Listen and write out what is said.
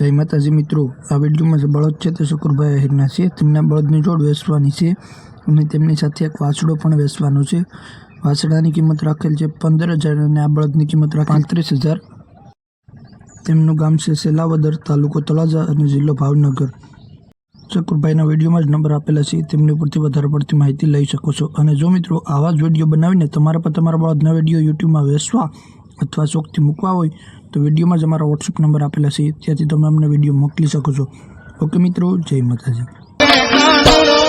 જય માતાજી મિત્રો, આ વિડીયોમાં જે બળદ છે તે શુકુરભાઈ આહિરના છે. તેમના બળદની જોડ વેચવાની છે અને તેમની સાથે એક વાછડો પણ વેચવાનો છે. વાછડાની કિંમત રાખેલ છે પંદર હજાર અને આ બળદની કિંમત રાખે પાંત્રીસ હજાર. તેમનું ગામ છે સેલાવદર તાલુકો તળાજા અને જિલ્લો ભાવનગર. શકુરભાઈના વિડીયોમાં જ નંબર આપેલા છે, તેમની ઉપરથી વધારે પડતી માહિતી લઈ શકો છો. અને જો મિત્રો, આવા જ વીડિયો બનાવીને તમારા પર તમારા બળદના વીડિયો યુટ્યુબમાં વેચવા અથવા શોખથી મૂકવા હોય તો વિડીયોમાં જ અમારા વોટ્સઅપ નંબર આપેલા છે. ત્યાંથી તમે અમને વીડિયો મોકલી શકો છો. ઓકે મિત્રો, જય માતાજી.